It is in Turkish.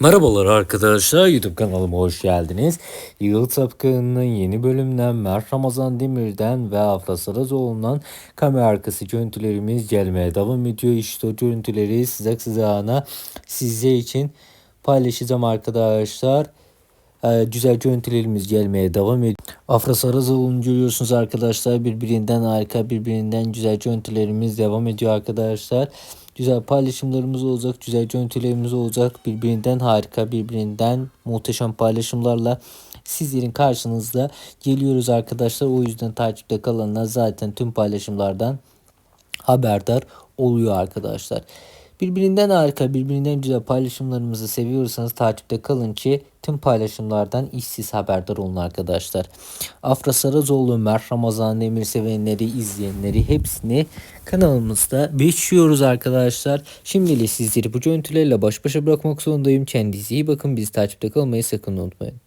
Merhabalar arkadaşlar YouTube kanalıma hoş geldiniz. Yıl Sapkın'ın yeni bölümünden Mert Ramazan Demir'den ve Afra Sarazoğlu'ndan kamera arkası görüntülerimiz gelmeye devam ediyor. İşte o görüntüleri sıcak sıcağına sizler için paylaşacağım arkadaşlar. Ee, güzel görüntülerimiz gelmeye devam ediyor. Afra Sarazoğlu'nu görüyorsunuz arkadaşlar. Birbirinden harika, birbirinden güzel görüntülerimiz devam ediyor arkadaşlar. Güzel paylaşımlarımız olacak, güzel görüntülerimiz olacak. Birbirinden harika, birbirinden muhteşem paylaşımlarla sizlerin karşınızda geliyoruz arkadaşlar. O yüzden takipte kalanlar zaten tüm paylaşımlardan haberdar oluyor arkadaşlar. Birbirinden harika, birbirinden güzel paylaşımlarımızı seviyorsanız takipte kalın ki tüm paylaşımlardan işsiz haberdar olun arkadaşlar. Afra Sarazoğlu, Mert Ramazan Demir sevenleri, izleyenleri hepsini kanalımızda bekliyoruz arkadaşlar. Şimdilik sizleri bu görüntülerle baş başa bırakmak zorundayım. Kendinize iyi bakın. Bizi takipte kalmayı sakın unutmayın.